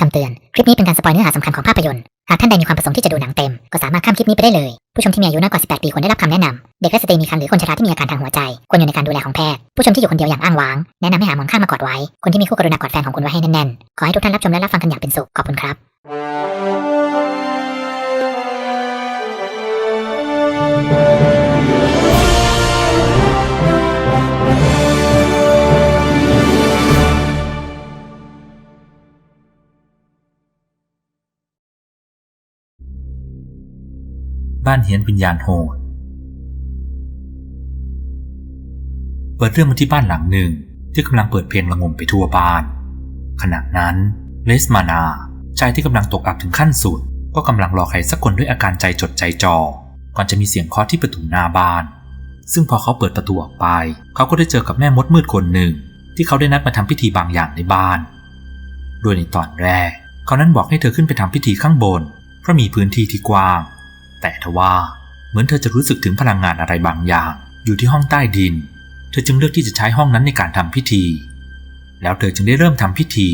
คำเตือน คลิปนี้เป็นการสปอยเนื้อหาสำคัญของภาพยนตร์ หากท่านใดมีความประสงค์ที่จะดูหนังเต็ม ก็สามารถข้ามคลิปนี้ไปได้เลย ผู้ชมที่มีอายุน้อยกว่า 18 ปีควรได้รับคำแนะนำ เด็กและสตรีมีครรภ์หรือคนชราที่มีอาการทางหัวใจ ควรอยู่ในการดูแลของแพทย์ ผู้ชมที่อยู่คนเดียวอย่างอ้างว้าง แนะนำให้หาหมอนข้างมากอดไว้ คนที่มีคู่กรุณากอดแฟนของคุณไว้ให้แน่นๆ ขอให้ทุกท่านรับชมและรับฟังกันอย่างเป็นสุข ขอบคุณครับ บ้านเฮียนวิญญาณโหดเปิดเรื่องมาที่บ้านหลังหนึ่งที่กำลังเปิดเพลงระงมไปทั่วบ้าน ขณะนั้นเลสมานาชายที่กำลังตกอับถึงขั้นสุด ก็กำลังรอใครสักคนด้วยอาการใจจดใจจ่อก่อนจะมีเสียงเคาะที่ประตูหน้าบ้าน ซึ่งพอเขาเปิดประตูออกไป เขาก็ได้เจอกับแม่มดมืดคนหนึ่ง ที่เขาได้นัดมาทำพิธีบางอย่างในบ้าน โดยในตอนแรก เขานั้นบอกให้เธอขึ้นไปทำพิธีข้างบน เพราะมีพื้นที่ที่กว้าง แต่ทว่าเหมือนเธอจะรู้สึกถึงพลังงานอะไรบางอย่าง อยู่ที่ห้องใต้ดิน เธอจึงเลือกที่จะใช้ห้องนั้นในการทำพิธี แล้วเธอจึงได้เริ่มทำพิธี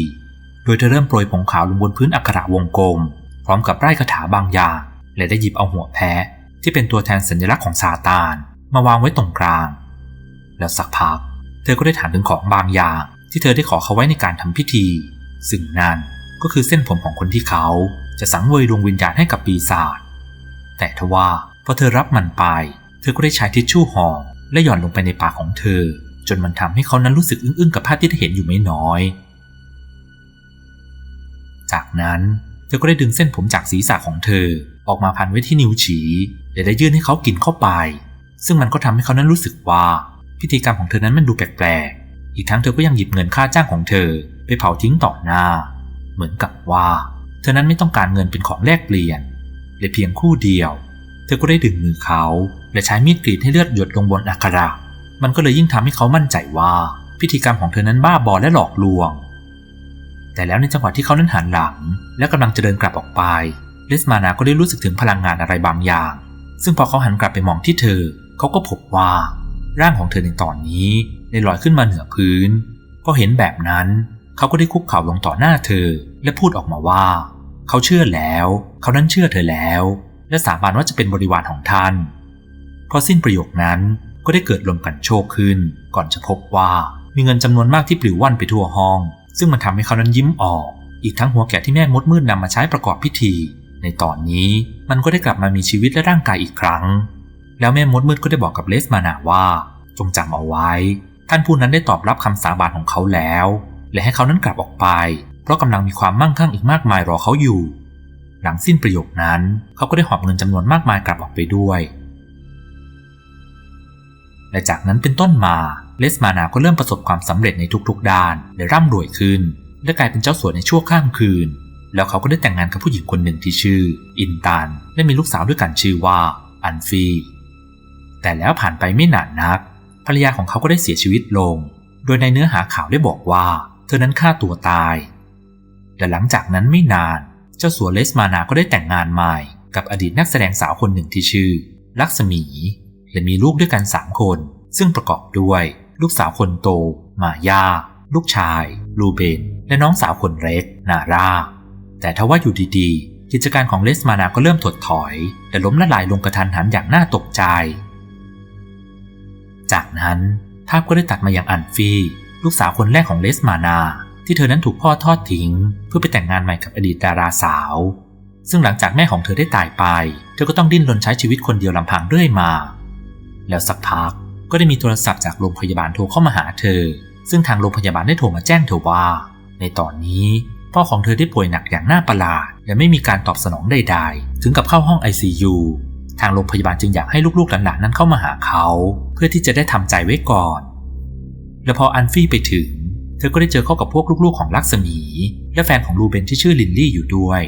โดยเธอเริ่มโปรยผงขาวลงบนพื้นอักขระวงกลม พร้อมกับไร้คาถาบางอย่าง และได้หยิบเอาหัวแพะที่เป็นตัวแทนสัญลักษณ์ของซาตาน มาวางไว้ตรงกลาง แล้วสักพัก เธอก็ได้ถามถึงของบางอย่าง ที่เธอได้ขอเขาไว้ในการทำพิธี ซึ่งนั่นก็คือเส้นผมของคนที่เขาจะสังเวยดวงวิญญาณให้กับปีศาจ แต่ทว่าพอเธอรับมันไป เธอก็ได้ใช้ทิชชู่ห่อและหย่อนลงไปในปากของเธอ จนมันทำให้เขานั้นรู้สึกอึ้งๆกับภาพที่ได้เห็นอยู่ไม่น้อย จากนั้นเธอก็ได้ดึงเส้นผมจากศีรษะของเธอออกมาพันไว้ที่นิ้วฉีและได้ยื่นให้เขากินเข้าไป ซึ่งมันก็ทำให้เขานั้นรู้สึกว่าพิธีกรรมของเธอนั้นมันดูแปลกๆ อีกทั้งเธอก็ยังหยิบเงินค่าจ้างของเธอ ไปเผาทิ้งต่อหน้า เหมือนกับว่า เธอนั้นไม่ต้องการเงินเป็นของแลกเปลี่ยน ละเพียงคู่เดียว เธอก็ได้ดึงมือเขาและใช้มีดกรีดให้เลือดหยดลงบนอักระมันก็เลยยิ่งทำให้เขามั่นใจว่า พิธีกรรมของเธอนั้นบ้าบอและหลอกลวง แต่แล้วในจังหวะที่เขานั้นหันหลัง และกำลังจะเดินกลับออกไปเลสมานาก็ได้รู้สึกถึงพลังงานอะไรบางอย่าง ซึ่งพอเขาหันกลับไปมองที่เธอ เขาก็พบว่า ร่างของเธอในตอนนี้ได้ลอยขึ้นมาเหนือพื้นพอเห็นแบบนั้น เขาก็ได้คุกเข่าลงต่อหน้าเธอ และพูดออกมาว่า เขาเชื่อแล้ว เขานั้นเชื่อเธอแล้ว และสาบานว่าจะเป็นบริวารของท่าน พอสิ้นประโยคนั้นก็ได้เกิดลมกันโชกขึ้น ก่อนจะพบว่ามีเงินจำนวนมากที่ปลิวว่อนไปทั่วห้อง ซึ่งมันทำให้เขานั้นยิ้มออก อีกทั้งหัวแกะที่แม่มดมืดนำมาใช้ประกอบพิธี ในตอนนี้มันก็ได้กลับมามีชีวิตและร่างกายอีกครั้ง แล้วแม่มดมืดก็ได้บอกกับเลสมานาว่า จงจำเอาไว้ ท่านผู้นั้นได้ตอบรับคำสาบานของเขาแล้ว และให้เขานั้นกลับออกไป เพราะกำลังมีความมั่งคั่งอีกมากมายรอเขาอยู่ หลังสิ้นประโยคนั้น เขาก็ได้หอบเงินจำนวนมากมายกลับออกไปด้วย และจากนั้นเป็นต้นมา เลสมานาก็เริ่มประสบความสำเร็จในทุกๆด้านและร่ำรวยขึ้น และกลายเป็นเจ้าสัวในชั่วข้ามคืน แล้วเขาก็ได้แต่งงานกับผู้หญิงคนหนึ่งที่ชื่อ อินตันและมีลูกสาวด้วยกันชื่อว่า อันฟีแต่แล้วผ่านไปไม่นานนัก ภรรยาของเขาก็ได้เสียชีวิตลง โดยในเนื้อหาข่าวได้บอกว่า เธอนั้นฆ่าตัวตาย และหลังจากนั้นไม่นาน เจ้าสัวเลสมานาก็ได้แต่งงานใหม่ กับอดีตนักแสดงสาวคนหนึ่งที่ชื่อ ลักษมี และมีลูกด้วยกันสามคน ซึ่งประกอบด้วย ลูกสาวคนโต มายาลูกชาย ลูเบน และน้องสาวคนเล็ก นาราแต่ทว่าอยู่ดีๆ กิจการของเลสมานาก็เริ่มถดถอย และล้มละลายลงกระทันหันอย่างน่าตกใจ จากนั้นภาพก็ได้ตัดมายังอันฟี ลูกสาวคนแรกของเลสมานา ที่เธอนั้นถูกพ่อทอดทิ้ง เพื่อไปแต่งงานใหม่กับอดีตดาราสาว ซึ่งหลังจากแม่ของเธอได้ตายไป เธอก็ต้องดิ้นรนใช้ชีวิตคนเดียวลำพังเรื่อยมา แล้วสักพักก็ได้มีโทรศัพท์จากโรงพยาบาลโทรเข้ามาหาเธอ ซึ่งทางโรงพยาบาลได้โทรมาแจ้งเธอว่า ในตอนนี้พ่อของเธอได้ป่วยหนักอย่างน่าประหลาดและไม่มีการตอบสนองใดๆ ถึงกับเข้าห้อง ICU ทางโรงพยาบาลจึงอยากให้ลูกๆหลานๆนั้นเข้ามาหาเขา เพื่อที่จะได้ทำใจไว้ก่อน และพออันฟี่ไปถึง ธอก็ได้เจอเข้ากับพวกลูกๆของลักษมี และแฟนของลูเบนที่ชื่อลินลี่อยู่ด้วย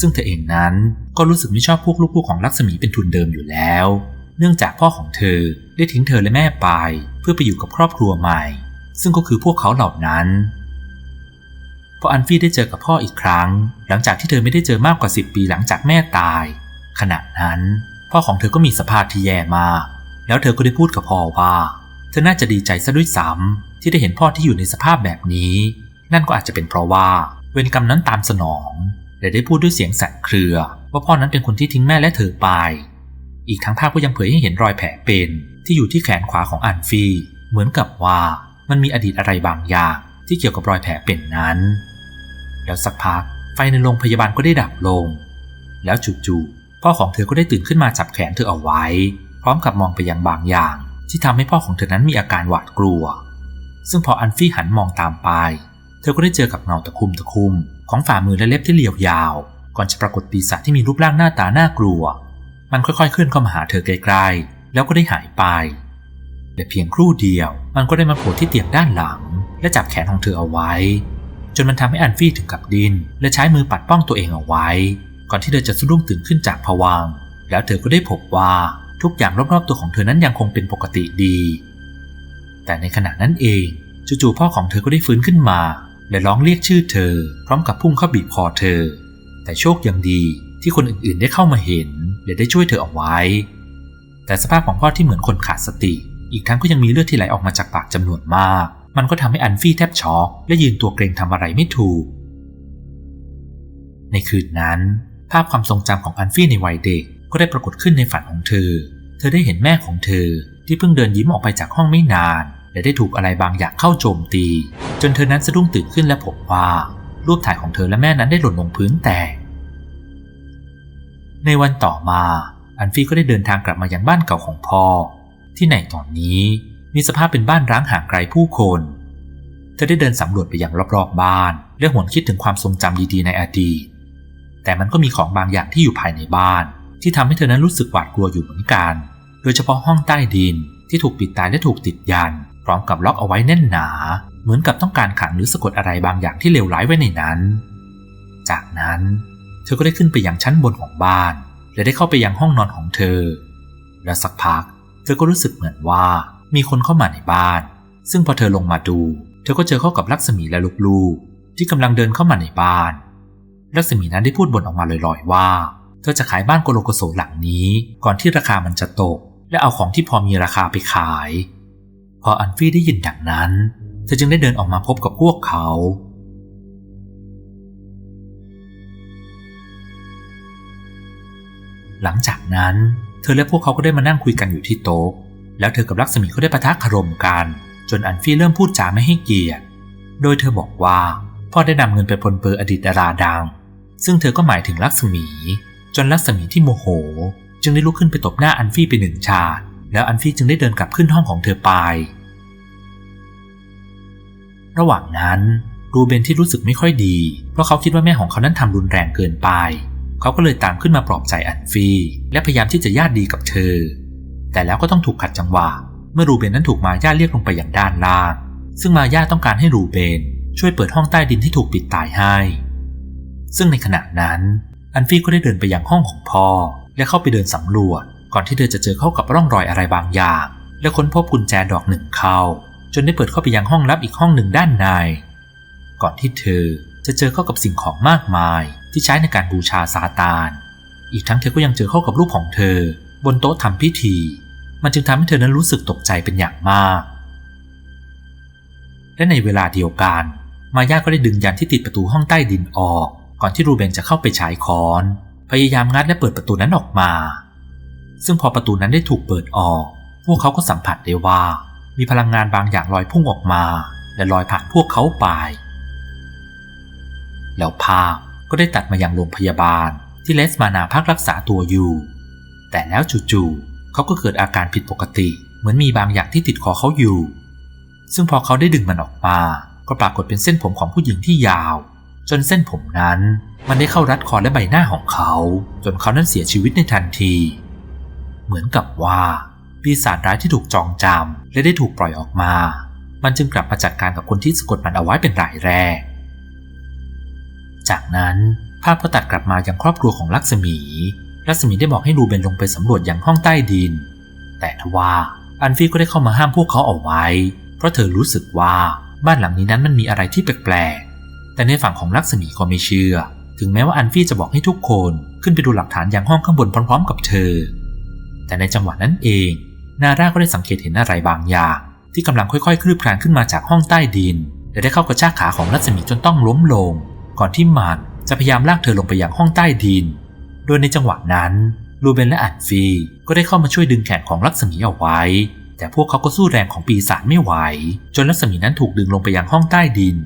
ซึ่งเธอเองนั้นก็รู้สึกไม่ชอบพวกลูกๆของลักษมีเป็นทุนเดิมอยู่แล้ว เนื่องจากพ่อของเธอได้ทิ้งเธอและแม่ไปเพื่อไปอยู่กับครอบครัวใหม่ ซึ่งก็คือพวกเขาเหล่านั้นพออันฟี่ได้เจอกับพ่ออีกครั้ง หลังจากที่เธอไม่ได้เจอมากกว่า 10 ปีหลังจากแม่ตาย ขณะนั้น พ่อของเธอก็มีสภาพที่แย่มาก แล้วเธอก็ได้พูดกับพ่อว่า เธอน่าจะดีใจซะด้วยซ้ำ ที่ได้เห็นพ่อที่อยู่ในสภาพแบบนี้ นั่นก็อาจจะเป็นเพราะว่า เวรกรรมนั้นตามสนอง และได้พูดด้วยเสียงสั่นเครือ ว่าพ่อนั้นเป็นคนที่ทิ้งแม่และเธอไป อีกทั้งภาพก็ยังเผยให้เห็นรอยแผลเป็นที่อยู่ที่แขนขวาของอันฟีเหมือนกับว่ามันมีอดีตอะไรบางอย่างที่เกี่ยวกับรอยแผลเป็นนั้น แล้วสักพักไฟในโรงพยาบาลก็ได้ดับลง แล้วจู่ๆพ่อของเธอก็ได้ตื่นขึ้นมาจับแขนเธอเอาไว้ พร้อมกับมองไปยังบางอย่าง ที่ทำให้พ่อของเธอนั้นมีอาการหวาดกลัว ซึ่งพออันฟี่หันมองตามไป เธอก็ได้เจอกับเงาตะคุ่มตะคุ่มของฝ่ามือและเล็บที่เรียวยาว ก่อนจะปรากฏปีศาจที่มีรูปร่างหน้าตาน่ากลัว มันค่อยๆเคลื่อนเข้ามาหาเธอไกลๆ แล้วก็ได้หายไปและเพียงครู่เดียว มันก็ได้มาโผล่ที่เตียงด้านหลัง และจับแขนของเธอเอาไว้ จนมันทำให้อันฟี่ถึงกับดิน และใช้มือปัดป้องตัวเองเอาไว้ ก่อนที่เธอจะสะดุ้งตื่นขึ้นจากผวังแล้วเธอก็ได้พบว่าทุกอย่างรอบๆตัวของเธอนั้นยังคงเป็นปกติดี แต่ในขณะนั้นเองจู่ๆพ่อของเธอก็ได้ฟื้นขึ้นมา และร้องเรียกชื่อเธอ พร้อมกับพุ่งเข้าบีบคอเธอ แต่โชคยังดีที่คนอื่นๆได้เข้ามาเห็นและได้ช่วยเธอเอาไว้ แต่สภาพของพ่อที่เหมือนคนขาดสติ อีกทั้งก็ยังมีเลือดที่ไหลออกมาจากปากจำนวนมาก มันก็ทำให้อันฟี่แทบช็อกและยืนตัวเกรงทำอะไรไม่ถูก ในคืนนั้น ภาพความทรงจำของอันฟี่ในวัยเด็กก็ได้ปรากฏขึ้นในฝันของเธอ เธอได้เห็นแม่ของเธอที่เพิ่งเดินยิ้มออกไปจากห้องไม่นาน และได้ถูกอะไรบางอย่างเข้าโจมตี จนเธอนั้นสะดุ้งตื่นขึ้นและพบว่ารูปถ่ายของเธอและแม่นั้นได้หล่นลงพื้นแตก ในวันต่อมาอันฟี่ก็ได้เดินทางกลับมายังบ้านเก่าของพ่อ ที่ในตอนนี้มีสภาพเป็นบ้านร้างห่างไกลผู้คน เธอได้เดินสำรวจไปยังรอบๆบ้าน และหวนคิดถึงความทรงจำดีๆในอดีต แต่มันก็มีของบางอย่างที่อยู่ภายในบ้าน ที่ทำให้เธอนั้นรู้สึกหวาดกลัวอยู่เหมือนกัน โดยเฉพาะห้องใต้ดินที่ถูกปิดตายและถูกติดยัน พร้อมกับล็อกเอาไว้แน่นหนา เหมือนกับต้องการขังหรือสะกดอะไรบางอย่างที่เลวร้ายไว้ในนั้น จากนั้นเธอก็ได้ขึ้นไปยังชั้นบนของบ้าน และได้เข้าไปยังห้องนอนของเธอ และสักพัก เธอก็รู้สึกเหมือนว่ามีคนเข้ามาในบ้าน ซึ่งพอเธอลงมาดู เธอก็เจอเข้ากับลักษมีและลูกๆ ที่กำลังเดินเข้ามาในบ้าน ลักษมีนั้นได้พูดบ่นออกมาลอยๆว่า เธอจะขายบ้านโกโลโกโสหลังนี้ ก่อนที่ราคามันจะตก และเอาของที่พอมีราคาไปขาย ออันฟี่ได้ยินดังนั้น เธอจึงได้เดินออกมาพบกับพวกเขา หลังจากนั้น เธอและพวกเขาก็ได้มานั่งคุยกันอยู่ที่โต๊ะ แล้วเธอกับลักษมีก็ได้ปะทะคารมกัน จนอันฟี่เริ่มพูดจาไม่ให้เกียรติ โดยเธอบอกว่าพ่อได้นำเงินไปปลเปื้ออดีตดาราดัง ซึ่งเธอก็หมายถึงลักษมี จนลักษมีที่โมโห จึงได้ลุกขึ้นไปตบหน้าอันฟี่ไปหนึ่งชาติแล้วอันฟี่จึงได้เดินกลับขึ้นห้องของเธอไป ระหว่างนั้นรูเบนที่รู้สึกไม่ค่อยดี เพราะเขาคิดว่าแม่ของเขานั้นทำรุนแรงเกินไป เขาก็เลยตามขึ้นมาปลอบใจอันฟี และพยายามที่จะญาติดีกับเธอ แต่แล้วก็ต้องถูกขัดจังหวะ เมื่อรูเบนนั้นถูกมาย่าเรียกลงไปอย่างด้านล่าง ซึ่งมาย่าต้องการให้รูเบน ช่วยเปิดห้องใต้ดินที่ถูกปิดตายให้ ซึ่งในขณะนั้น อันฟี่ก็ได้เดินไปยังห้องของพ่อ และเข้าไปเดินสำรวจ ก่อนที่เธอจะเจอเข้ากับร่องรอยอะไรบางอย่าง และค้นพบกุญแจดอกหนึ่งเข้า จนได้เปิดเข้าไปยังห้องลับอีกห้องหนึ่งด้านในก่อนที่เธอจะเจอเข้ากับสิ่งของมากมายที่ใช้ในการบูชาซาตาน อีกทั้งเธอก็ยังเจอเข้ากับรูปของเธอ บนโต๊ะทำพิธี มันจึงทำให้เธอนั้นรู้สึกตกใจเป็นอย่างมาก และในเวลาเดียวกัน มาย่าก็ได้ดึงยันที่ติดประตูห้องใต้ดินออก ก่อนที่รูเบนจะเข้าไปฉายคอน พยายามงัดและเปิดประตูนั้นออกมา ซึ่งพอประตูนั้นได้ถูกเปิดออก พวกเขาก็สัมผัสได้ว่า มีพลังงานบางอย่างลอยพุ่งออกมา และลอยผ่านพวกเขาไป แล้วภาพก็ได้ตัดมาอยังโรงพยาบาลที่เลสมานาพักรักษาตัวอยู่ แต่แล้วจู่ๆเขาก็เกิดอาการผิดปกติ เหมือนมีบางอย่างที่ติดคอเขาอยู่ ซึ่งพอเขาได้ดึงมันออกมา ก็ปรากฏเป็นเส้นผมของผู้หญิงที่ยาว จนเส้นผมนั้นมันได้เข้ารัดคอและใบหน้าของเขา จนเขานั้นเสียชีวิตในทันที เหมือนกับว่า ปีศาจร้ายที่ถูกจองจำและได้ถูกปล่อยออกมา มันจึงกลับมาจัดการกับคนที่สะกดมันเอาไว้เป็นรายแรก จากนั้นภาพก็ตัดกลับมายังครอบครัวของลักษมี ลักษมีได้บอกให้รูเบนลงไปสำรวจยังห้องใต้ดิน แต่ทว่าอันฟี่ก็ได้เข้ามาห้ามพวกเขาเอาไว้ เพราะเธอรู้สึกว่าบ้านหลังนี้นั้นมันมีอะไรที่แปลกๆ แต่ในฝั่งของลักษมีก็ไม่เชื่อ ถึงแม้ว่าอันฟี่จะบอกให้ทุกคนขึ้นไปดูหลักฐานยังห้องข้างบนพร้อม ๆ กับเธอ แต่ในจังหวะนั้นเอง นาร่าก็ได้สังเกตเห็นอะไรบางอย่าง ที่กำลังค่อยๆ คลืบคลานขึ้นมาจากห้องใต้ดิน และได้เข้ากระชากขาของรัศมีจนต้องล้มลง ก่อนที่มันจะพยายามลากเธอลงไปยังห้องใต้ดิน โดยในจังหวะนั้นลูเบนและอันฟีก็ได้เข้ามาช่วยดึงแขนของลักษมีเอาไว้ แต่พวกเขาก็สู้แรงของปีศาจไม่ไหว จนลักษมีนั้นถูกดึงลงไปยังห้องใต้ดิน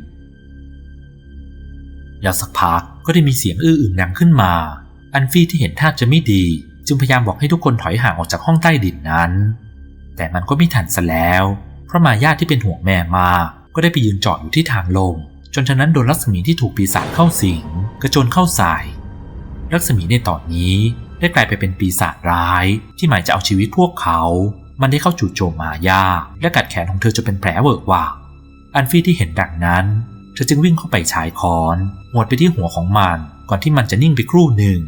แล้วสักพักก็ได้มีเสียงอื้ออึงดังขึ้นมา อันฟี่ที่เห็นท่าจะไม่ดี จึงพยายามบอกให้ทุกคนถอยห่างออกจากห้องใต้ดินนั้น แต่มันก็ไม่ทันซะแล้ว เพราะมาญาติที่เป็นห่วงแม่มาก็ได้ไปยืนจอดอยู่ที่ทางลง จนเธอนั้นโดนรัศมีที่ถูกปีศาจเข้าสิงกระโจนเข้าใส่รัศมีในตอนนี้ได้กลายไปเป็นปีศาจร้าย ที่หมายจะเอาชีวิตพวกเขา มันได้เข้าจู่โจมมาญาและกัดแขนของเธอจนเป็นแผลเวอะหวะอันฟี่ที่เห็นดังนั้น เธอจึงวิ่งเข้าไปชายคอนหวดไปที่หัวของมัน ก่อนที่มันจะนิ่งไปครู่หนึ่ง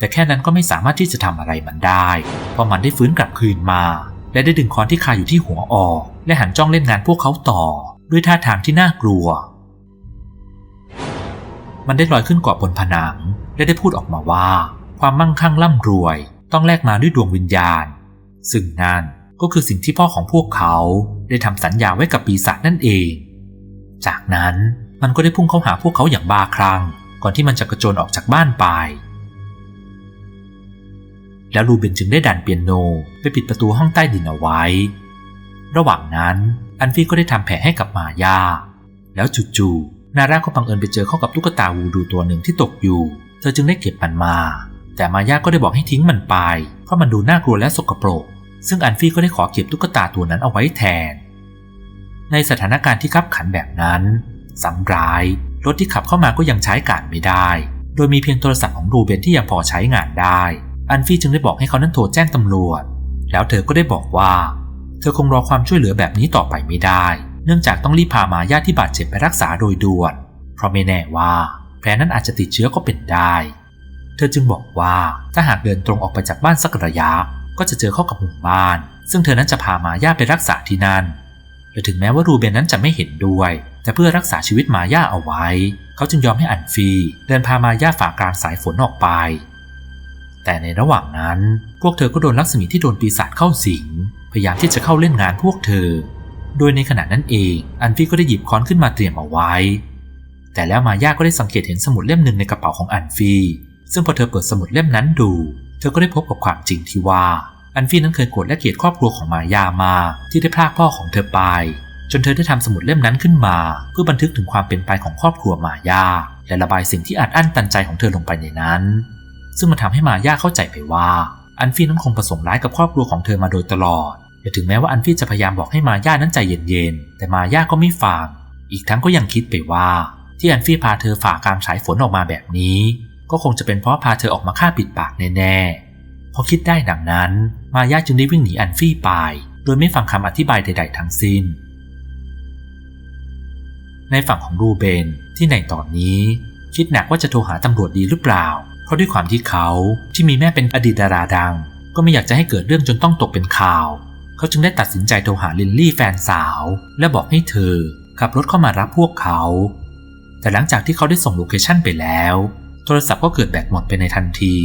แต่แค่นั้นก็ไม่สามารถที่จะทำอะไรมันได้ เพราะมันได้ฟื้นกลับคืนมา และได้ดึงคอนที่คาอยู่ที่หัวออก และหันจ้องเล่นงานพวกเขาต่อ ด้วยท่าทางที่น่ากลัว มันได้ลอยขึ้นเกาะบนผนัง และได้พูดออกมาว่า ความมั่งคั่งร่ำรวย ต้องแลกมาด้วยดวงวิญญาณ ซึ่งนั่นก็คือสิ่งที่พ่อของพวกเขาได้ทำสัญญาไว้กับปีศาจนั่นเอง จากนั้นมันก็ได้พุ่งเข้าหาพวกเขาอย่างบ้าคลั่งก่อนที่มันจะกระโจนออกจากบ้านไป แล้วลูเบนจึงได้ดันเปียโนไปปิดประตูห้องใต้ดินเอาไว้ ระหว่างนั้นอันฟี่ก็ได้ทำแผลให้กับมาญาแล้วจู่ๆนาร่าก็บังเอิญไปเจอเข้ากับตุ๊กตาวูดูตัวหนึ่งที่ตกอยู่ เธอจึงได้เก็บมันมา แต่มาญาก็ได้บอกให้ทิ้งมันไป เพราะมันดูน่ากลัวและสกปรก ซึ่งอันฟี่ก็ได้ขอเก็บตุ๊กตาตัวนั้นเอาไว้แทน ในสถานการณ์ที่ขับขันแบบนั้นสำร้ายรถที่ขับเข้ามาก็ยังใช้การไม่ได้ โดยมีเพียงโทรศัพท์ของรูเบนที่ยังพอใช้งานได้ อันฟี่จึงได้บอกให้เขานั้นโทรแจ้งตำรวจ แล้วเธอก็ได้บอกว่า เธอคงรอความช่วยเหลือแบบนี้ต่อไปไม่ได้ เนื่องจากต้องรีบพามาญาติที่บาดเจ็บไปรักษาโดยด่วน เพราะไม่แน่ว่าแผลนั้นอาจจะติดเชื้อก็เป็นได้ เธอจึงบอกว่าถ้าหากเดินตรงออกไปจากบ้านสักระยะ ก็จะเจอเข้ากับหมู่บ้าน ซึ่งเธอนั้นจะพามาญาไปรักษาที่นั่นและถึงแม้ว่ารูเบนนั้นจะไม่เห็นด้วย แต่เพื่อรักษาชีวิตมาย่าเอาไว้ เขาจึงยอมให้อันฟีเดินพามาย่าฝ่ากลางสายฝนออกไป แต่ในระหว่างนั้น พวกเธอก็โดนลักษมีที่โดนปีศาจเข้าสิง พยายามที่จะเข้าเล่นงานพวกเธอ โดยในขณะนั้นเอง อันฟีก็ได้หยิบค้อนขึ้นมาเตรียมเอาไว้ แต่แล้วมาย่าก็ได้สังเกตเห็นสมุดเล่มหนึ่งในกระเป๋าของอันฟีซึ่งพอเธอเปิดสมุดเล่มนั้นดู เธอก็ได้พบกับความจริงที่ว่า อันฟีนั้นเคยโกรธและเกลียดครอบครัวของมายามาที่ได้พรากพ่อของเธอไป จนเธอได้ทำสมุดเล่มนั้นขึ้นมา เพื่อบันทึกถึงความเป็นไปของครอบครัวมายาและระบายสิ่งที่อัดอั้นตันใจของเธอลงไปในนั้น ซึ่งมันทำให้มายาเข้าใจไปว่า อันฟีนั้นคงประสงค์ร้ายกับครอบครัวของเธอมาโดยตลอดและถึงแม้ว่าอันฟีจะพยายามบอกให้มายานั้นใจเย็นๆ แต่มายาก็ไม่ฟัง อีกทั้งก็ยังคิดไปว่า ที่อันฟีพาเธอฝ่ากลางสายฝนออกมาแบบนี้ ก็คงจะเป็นเพราะพาเธอออกมาฆ่าปิดปากแน่ๆ พอคิดได้ดังนั้น มายาจึงได้วิ่งหนีอันฟี่ไป โดยไม่ฟังคำอธิบายใด ๆ ทั้งสิ้น ในฝั่งของรูเบนที่ในตอนนี้ คิดหนักว่าจะโทรหาตำรวจดีหรือเปล่า ราะด้วยความที่เขาที่มีแม่เป็นอดีตดาราดัง ก็ไม่อยากจะให้เกิดเรื่องจนต้องตกเป็นข่าว เขาจึงได้ตัดสินใจโทรหาลินลี่แฟนสาว และบอกให้เธอขับรถเข้ามารับพวกเขา แต่หลังจากที่เขาได้ส่งโลเคชั่นไปแล้ว โทรศัพท์ก็เกิดแบตหมดไปในทันที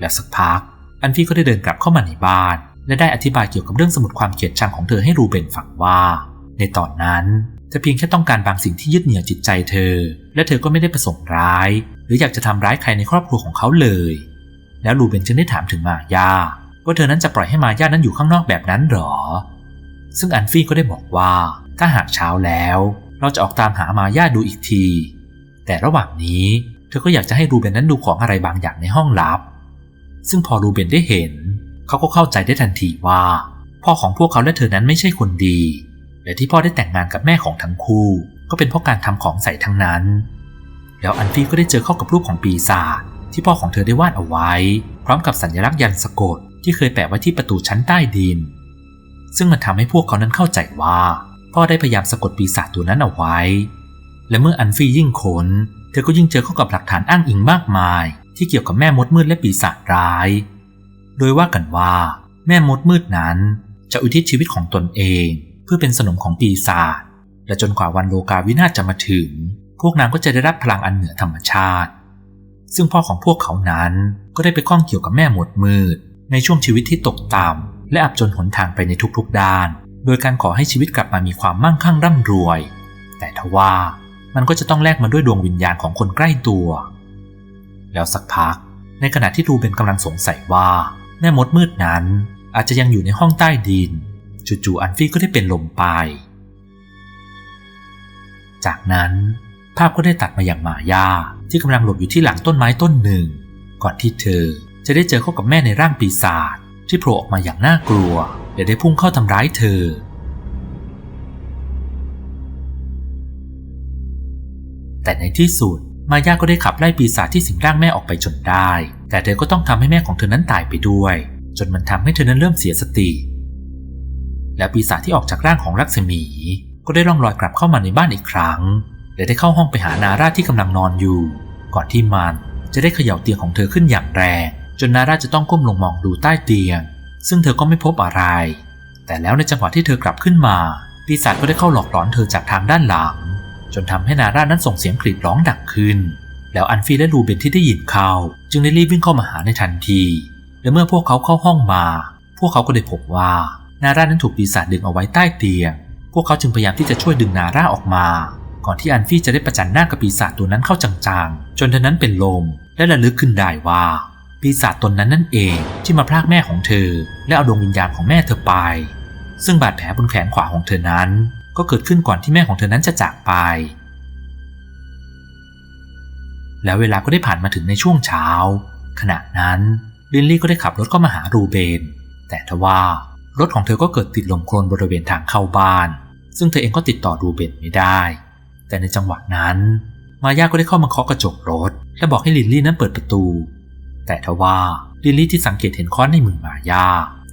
และสักพัก อันฟี่ก็ได้เดินกลับเข้ามาในบ้าน และได้อธิบายเกี่ยวกับเรื่องสมุดความเกลียดชังของเธอให้รูเบนฟังว่า ในตอนนั้น เธอเพียงแค่ต้องการบางสิ่งที่ยึดเหนี่ยวจิตใจเธอ และเธอก็ไม่ได้ประสงค์ร้าย หรืออยากจะทำร้ายใครในครอบครัวของเขาเลย แล้วรูเบนจึงได้ถามถึงมายา ว่าเธอนั้นจะปล่อยให้มายานั้นอยู่ข้างนอกแบบนั้นหรอ ซึ่งอันฟี่ก็ได้บอกว่าถ้าหากเช้าแล้ว เราจะออกตามหามาย่าดูอีกที แต่ระหว่างนี้เธอก็อยากจะให้รูเบนนั้นดูของอะไรบางอย่างในห้องลับ ซึ่งพอรูเบนได้เห็น เขาก็เข้าใจได้ทันทีว่า พ่อของพวกเขาและเธอนั้นไม่ใช่คนดี และที่พ่อได้แต่งงานกับแม่ของทั้งคู่ ก็เป็นเพราะการทำของใส่ทั้งนั้น แล้วอันฟี่ก็ได้เจอเข้ากับรูปของปีศาจที่พ่อของเธอได้วาดเอาไว้ พร้อมกับสัญลักษณ์ยันสะกดที่เคยแปะไว้ที่ประตูชั้นใต้ดิน ซึ่งมันทำให้พวกเขานั้นเข้าใจว่า พ่อได้พยายามสะกดปีศาจตัวนั้นเอาไว้ และเมื่ออันฟี่ยิ่งขนเธอก็ยิ่งเจอเข้ากับหลักฐานอ้างอิงมากมาย ที่เกี่ยวกับแม่มดมืดและปีศาจร้าย โดยว่ากันว่า แม่มดมืดนั้นจะอุทิศชีวิตของตนเอง พื่อเป็นสนมของปีศาจและจนกว่าวันโลกาวินาศจะมาถึง พวกนางก็จะได้รับพลังอันเหนือธรรมชาติ ซึ่งพ่อของพวกเขานั้นก็ได้ไปข้องเกี่ยวกับแม่หมดมืด ในช่วงชีวิตที่ตกต่ำและอับจนหนทางไปในทุกๆด้าน โดยการขอให้ชีวิตกลับมามีความมั่งคั่งร่ำรวย แต่ทว่ามันก็จะต้องแลกมาด้วยดวงวิญญาณของคนใกล้ตัว แล้วสักพัก ในขณะที่รูเบนกำลังสงสัยว่าแม่มดมืดนั้นอาจจะยังอยู่ในห้องใต้ดิน จู่ๆอันฟี่ก็ได้เป็นลมไป จากนั้นภาพก็ได้ตัดมาอย่างหมายาที่กำลังหลบอยู่ที่หลังต้นไม้ต้นหนึ่ง ก่อนที่เธอจะได้เจอเข้ากับแม่ในร่างปีศาจที่โผล่ออกมาอย่างน่ากลัวและได้พุ่งเข้าทำร้ายเธอ แต่ในที่สุดมายาก็ได้ขับไล่ปีศาจที่สิงร่างแม่ออกไปจนได้ แต่เธอก็ต้องทำให้แม่ของเธอนั้นตายไปด้วย จนมันทำให้เธอนั้นเริ่มเสียสติ และปีศาจที่ออกจากร่างของลักษมี ก็ได้ล่องลอยกลับเข้ามาในบ้านอีกครั้ง และได้เข้าห้องไปหานาราที่กำลังนอนอยู่ ก่อนที่มันจะได้เขย่าเตียงของเธอขึ้นอย่างแรง จนนาราจะต้องก้มลงมองดูใต้เตียง ซึ่งเธอก็ไม่พบอะไร แต่แล้วในจังหวะที่เธอกลับขึ้นมา ปีศาจก็ได้เข้าหลอกหลอนเธอจากทางด้านหลัง จนทำให้นารานั้นส่งเสียงกรีดร้องดังขึ้น แล้วอันฟีและลูเบนที่ได้ยินเขาจึงได้รีบวิ่งเข้ามาหาในทันที และเมื่อพวกเขาเข้าห้องมา พวกเขาก็ได้พบว่า นารานั้นถูกปีศาจดึงเอาไว้ใต้เตียง พวกเขาจึงพยายามที่จะช่วยดึงนาราออกมา ก่อนที่อันฟี่จะได้ประจันหน้ากับปีศาจตัวนั้นเข้าจังๆ จนเธอนั้นเป็นลมและระลึกขึ้นได้ว่า ปีศาจตนนั้นนั่นเองที่มาพรากแม่ของเธอ และเอาดวงวิญญาณของแม่เธอไป ซึ่งบาดแผลบนแขนขวาของเธอนั้น ก็เกิดขึ้นก่อนที่แม่ของเธอนั้นจะจากไป แล้วเวลาก็ได้ผ่านมาถึงในช่วงเช้า ขณะนั้นลินลี่ก็ได้ขับรถเข้ามาหารูเบน แต่ทว่า รถของเธอก็เกิดติดลมโคลนบริเวณทางเข้าบ้าน ซึ่งเธอเองก็ติดต่อรูเบนไม่ได้ แต่ในจังหวะนั้น มายาก็ได้เข้ามาเคาะกระจกรถ และบอกให้ลินลี่นั้นเปิดประตู แต่ทว่าลินลี่ที่สังเกตเห็นค้อนในมือมายา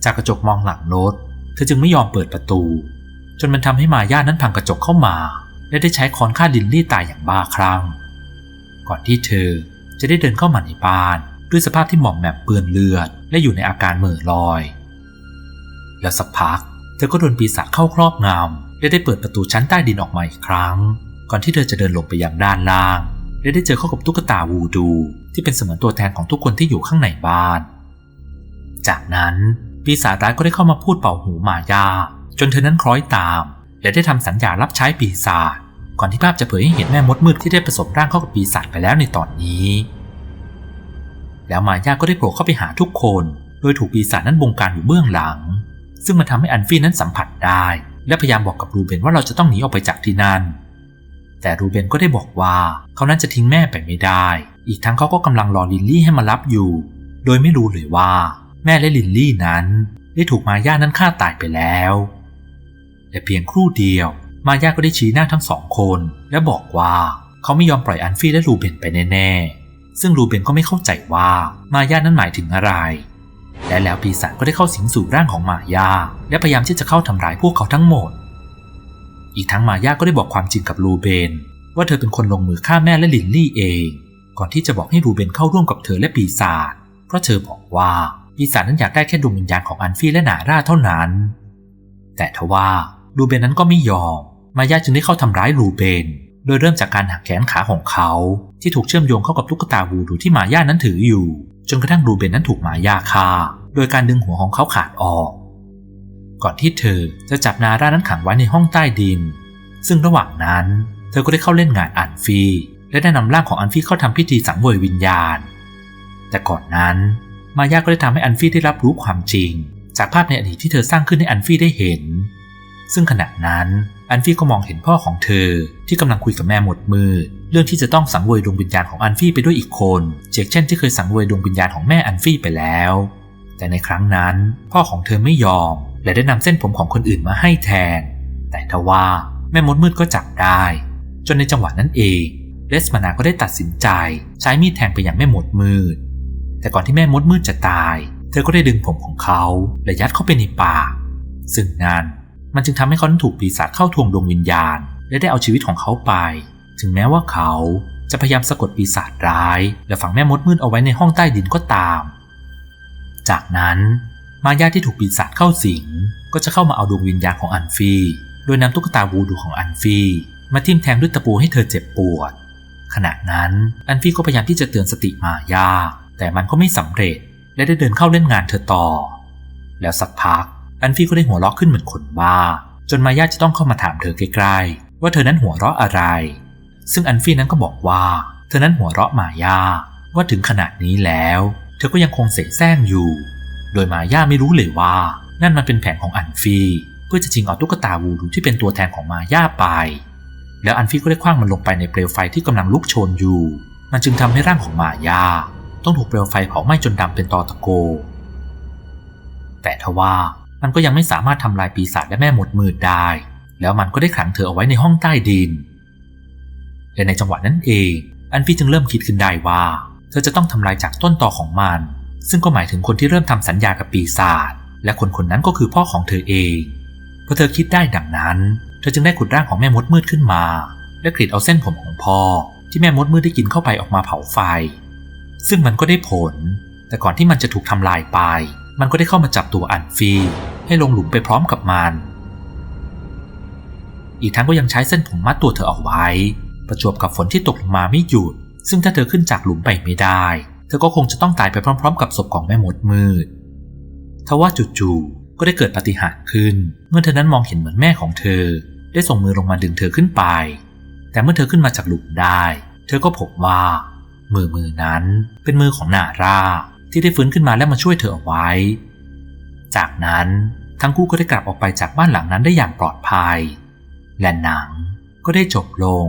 จากกระจกมองหลังรถ เธอจึงไม่ยอมเปิดประตู จนมันทำให้มายานั้นพังกระจกเข้ามา และได้ใช้ค้อนฆ่าลินลี่ตายอย่างบ้าคลั่ง ก่อนที่เธอจะได้เดินเข้ามาในบ้าน ด้วยสภาพที่หมองแมมเปื้อนเลือด และอยู่ในอาการเหม่อลอย แล้วสักพัก เธอก็โดนปีศาจเข้าครอบงำและได้เปิดประตูชั้นใต้ดินออกมาอีกครั้ง ก่อนที่เธอจะเดินลงไปยังด้านล่าง และได้เจอเข้ากับตุ๊กตาวูดู ที่เป็นเสมือนตัวแทนของทุกคนที่อยู่ข้างในบ้าน จากนั้นปีศาจร้ายก็ได้เข้ามาพูดเป่าหูมายา จนเธอนั้นคล้อยตาม และได้ทำสัญญารับใช้ปีศาจก่อนที่ภาพจะเผยให้เห็นแม่มดมืดที่ได้ผสมร่างเข้ากับปีศาจไปแล้วในตอนนี้ แล้วมายาก็ได้โผล่เข้าไปหาทุกคน โดยถูกปีศาจนั้นบงการอยู่เบื้องหลัง ซึ่งมันทำให้อันฟี่นั้นสัมผัสได้ และพยายามบอกกับรูเบนว่าเราจะต้องหนีออกไปจากที่นั่น แต่รูเบนก็ได้บอกว่าเขานั้นจะทิ้งแม่ไปไม่ได้ อีกทั้งเขาก็กำลังรอลินลี่ให้มารับอยู่ โดยไม่รู้เลยว่า แม่และลินลี่นั้น ได้ถูกมายานั้นฆ่าตายไปแล้วแต่เพียงครู่เดียว มายาก็ได้ชี้หน้าทั้งสองคน และบอกว่าเขาไม่ยอมปล่อยอันฟี่และรูเบนไปแน่ๆซึ่งรูเบนก็ไม่เข้าใจว่ามายานั้นหมายถึงอะไร และแล้วปีศาจก็ได้เข้าสิงสู่ร่างของมายา และพยายามที่จะเข้าทำร้ายพวกเขาทั้งหมด อีกทั้งมายาก็ได้บอกความจริงกับรูเบน ว่าเธอเป็นคนลงมือฆ่าแม่และลินลี่เอง ก่อนที่จะบอกให้รูเบนเข้าร่วมกับเธอและปีศาจ เพราะเธอบอกว่าปีศาจนั้นอยากได้แค่ดวงวิญญาณของอันฟี่และนาร่าเท่านั้น แต่ทว่ารูเบนนั้นก็ไม่ยอม มายาจึงได้เข้าทำร้ายรูเบน โดยเริ่มจากการหักแขนขาของเขา ที่ถูกเชื่อมโยงเข้ากับตุ๊กตาวูดูที่มายานั้นถืออยู่ จนกระทั่งรูเบนนั้นถูกมายาฆ่า โดยการดึงหัวของเขาขาดออก ก่อนที่เธอจะจับนาร่านั้นขังไว้ในห้องใต้ดิน ซึ่งระหว่างนั้น เธอก็ได้เข้าเล่นงานอันฟีและได้นำร่างของอันฟีเข้าทำพิธีสังเวยวิญญาณ แต่ก่อนนั้น มายาก็ได้ทำให้อันฟีได้รับรู้ความจริง จากภาพในอดีตที่เธอสร้างขึ้นให้อันฟีได้เห็น ซึ่งขณะนั้นอันฟี่ก็มองเห็นพ่อของเธอ ที่กำลังคุยกับแม่หมดมือ เรื่องที่จะต้องสังเวยดวงวิญญาณของอันฟี่ไปด้วยอีกคนเช่นเช่นที่เคยสังเวยดวงวิญญาณของแม่อันฟี่ไปแล้ว แต่ในครั้งนั้น พ่อของเธอไม่ยอม และได้นำเส้นผมของคนอื่นมาให้แทน แต่ทว่าแม่มดมืดก็จับได้ จนในจังหวะนั้นเองเลสมานาก็ได้ตัดสินใจ ใช้มีดแทงไปยังแม่มดมืด แต่ก่อนที่แม่มดมืดจะตาย เธอก็ได้ดึงผมของเขาและยัดเข้าไปในปากซึ่งนั้น มันจึงทำให้เขาถูกปีศาจเข้าทวงดวงวิญญาณ และได้เอาชีวิตของเขาไป ถึงแม้ว่าเขาจะพยายามสะกดปีศาจร้าย และฝังแม่มดมืดเอาไว้ในห้องใต้ดินก็ตาม จากนั้นมายาที่ถูกปีศาจเข้าสิง ก็จะเข้ามาเอาดวงวิญญาณของอันฟี โดยนำตุ๊กตาวูดูของอันฟี มาทิ่มแทงด้วยตะปูให้เธอเจ็บปวด ขณะนั้นอันฟีก็พยายามที่จะเตือนสติมายา แต่มันก็ไม่สำเร็จ และได้เดินเข้าเล่นงานเธอต่อ แล้วสักพัก อันฟี่ก็ได้หัวเราะขึ้นเหมือนคนบ้า จนมายาจะต้องเข้ามาถามเธอใกล้ๆ ว่าเธอนั้นหัวเราะอะไร ซึ่งอันฟี่นั้นก็บอกว่า เธอนั้นหัวเราะมายา ว่าถึงขนาดนี้แล้ว เธอก็ยังคงเสแสร้งอยู่ โดยมายาไม่รู้เลยว่า นั่นมันเป็นแผนของอันฟี่เพื่อจะชิงเอาตุ๊กตาวูดูที่เป็นตัวแทนของมาย่าไป แล้วอันฟี่ก็ได้คว้างมันลงไปในเปลวไฟที่กำลังลุกโชนอยู่ มันจึงทำให้ร่างของมาย่าต้องถูกเปลวไฟเผาไหม้จนดำเป็นตอตะโก แต่ทว่า มันก็ยังไม่สามารถทำลายปีศาจและแม่มดมืดได้ แล้วมันก็ได้ขังเธอเอาไว้ในห้องใต้ดิน และในจังหวะนั้นเอง อันฟี่จึงเริ่มคิดขึ้นได้ว่า เธอจะต้องทำลายจากต้นตอของมัน ซึ่งก็หมายถึงคนที่เริ่มทำสัญญากับปีศาจ และคนคนนั้นก็คือพ่อของเธอเองพอเธอคิดได้ดังนั้น เธอจึงได้ขุดร่างของแม่มดมืดขึ้นมา และกรีดเอาเส้นผมของพ่อ ที่แม่มดมืดได้กินเข้าไปออกมาเผาไฟ ซึ่งมันก็ได้ผล แต่ก่อนที่มันจะถูกทำลายไป มันก็ได้เข้ามาจับตัวอันฟี ให้ลงหลุมไปพร้อมกับมัน อีกทั้งก็ยังใช้เส้นผมมัดตัวเธอเอาไว้ ประจวบกับฝนที่ตกลงมาไม่หยุด ซึ่งถ้าเธอขึ้นจากหลุมไปไม่ได้ เธอก็คงจะต้องตายไปพร้อม ๆ กับศพของแม่มดมืดทว่าจู่ๆก็ได้เกิดปฏิหารขึ้น เมื่อเธอนั้นมองเห็นเหมือนแม่ของเธอ ได้ส่งมือลงมาดึงเธอขึ้นไป แต่เมื่อเธอขึ้นมาจากหลุมได้ เธอก็พบว่า มือมือนั้นเป็นมือของนารา ที่ได้ฟื้นขึ้นมาและมาช่วยเธอเอาไว้ จากนั้นทั้งคู่ก็ได้กลับออกไปจากบ้านหลังนั้นได้อย่างปลอดภัย และหนังก็ได้จบลง